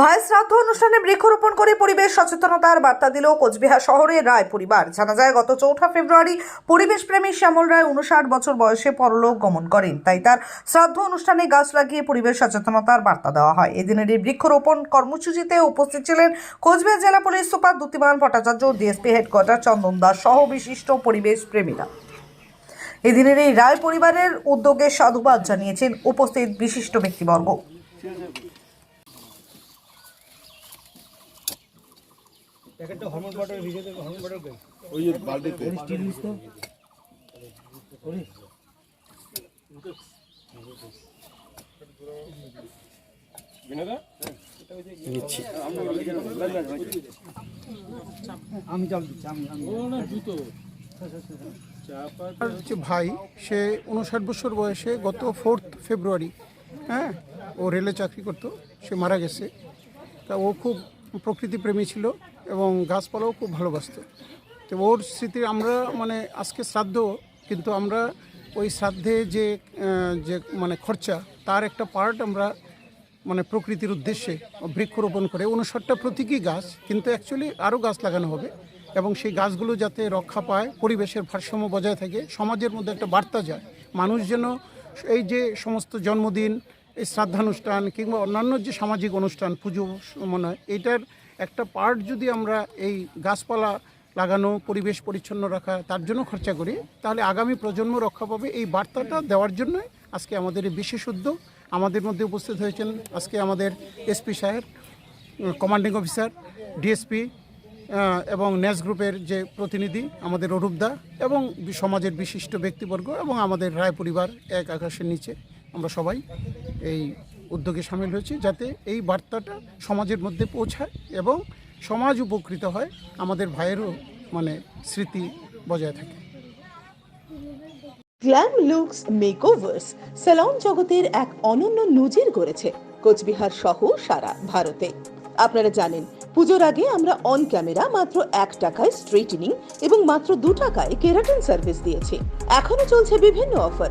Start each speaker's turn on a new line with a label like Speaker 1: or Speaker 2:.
Speaker 1: ভাইয়ের শ্রাদ্ধ অনুষ্ঠানে বৃক্ষরোপণ করে পরিবেশ সচেতনতার বার্তা দিল কোচবিহার শহরের রায় পরিবার। জানা যায়, গত চৌঠা ফেব্রুয়ারি পরিবেশ প্রেমী শ্যামল রায় উনষাট বছর বয়সে পরলোক গমন করেন। তাই তার শ্রাদ্ধ অনুষ্ঠানে গাছ লাগিয়ে পরিবেশ সচেতনতার বার্তা দেওয়া হয়। এদিনের এই বৃক্ষরোপণ কর্মসূচিতে উপস্থিত ছিলেন কোচবিহার জেলা police super Dyutiman Bhattacharya, DSP headquarter Chandan Das সহ বিশিষ্ট পরিবেশ প্রেমীরা এদিনের এই রায় পরিবারের উদ্যোগে সাধুবাদ জানিয়েছেন উপস্থিত বিশিষ্ট ব্যক্তিবর্গ।
Speaker 2: প্যাকেটটা হরমোন পাউডার ভিজে দেবে হরমোন পাউডার কই
Speaker 3: ওই যে বালতিতে।
Speaker 2: আমি জল দিচ্ছি আমি আমি।
Speaker 4: আর যে ভাই সে উনষাট বছর বয়সে গত ফোর্থ ফেব্রুয়ারি হ্যাঁ ও রেলে চাকরি করতো সে মারা গেছে। তা ও খুব প্রকৃতিপ্রেমী ছিল এবং গাছপালাও খুব ভালোবাসতো। তো ওর স্মৃতি আমরা মানে আজকে শ্রাদ্ধ, কিন্তু আমরা ওই শ্রাদ্ধে যে যে মানে খরচা, তার একটা পার্ট আমরা মানে প্রকৃতির উদ্দেশ্যে বৃক্ষরোপণ করে উনষাটটা প্রতীকী গাছ, কিন্তু অ্যাকচুয়ালি আরও গাছ লাগানো হবে এবং সেই গাছগুলো যাতে রক্ষা পায়, পরিবেশের ভারসাম্য বজায় থাকে, সমাজের মধ্যে একটা বার্তা যায়। মানুষ যেন এই যে সমস্ত জন্মদিন এই শ্রাদ্ধানুষ্ঠান কিংবা অন্যান্য যে সামাজিক অনুষ্ঠান, পুজো মনে হয়, এইটার একটা পার্ট যদি আমরা এই গাছপালা লাগানো, পরিবেশ পরিচ্ছন্ন রাখা, তার জন্য খরচা করি, তাহলে আগামী প্রজন্ম রক্ষা পাবে। এই বার্তাটা দেওয়ার জন্যই আজকে আমাদের এই বিশেষ উদ্যোগ। আমাদের মধ্যে উপস্থিত হয়েছেন আজকে আমাদের এসপি সাহেব কমান্ডিং অফিসার ডিএসপি এবং ন্যাস গ্রুপের যে প্রতিনিধি আমাদের অরূপদা এবং সমাজের বিশিষ্ট ব্যক্তিবর্গ এবং আমাদের রায় পরিবার এক আকাশের নিচে। আমরা সবাই এই উদ্যোগে সামিল হয়েছি যাতে এই বার্তাটা সমাজের মধ্যে পৌঁছায় এবং সমাজ উপকৃত হয় আমাদের ভাইয়েরও মানে স্মৃতি বজায় থাকে।
Speaker 5: গ্ল্যাম লুকস মেকওভার্স স্যালন জগতের এক অনন্য নজির গড়েছে কোচবিহার সহ সারা ভারতে। আপনারা জানেন, পুজোর আগে আমরা অন ক্যামেরা মাত্র এক টাকায় স্ট্রেটেনিং এবং মাত্র দু টাকায় কেরাটিন সার্ভিস দিয়েছি। এখনও চলছে বিভিন্ন অফার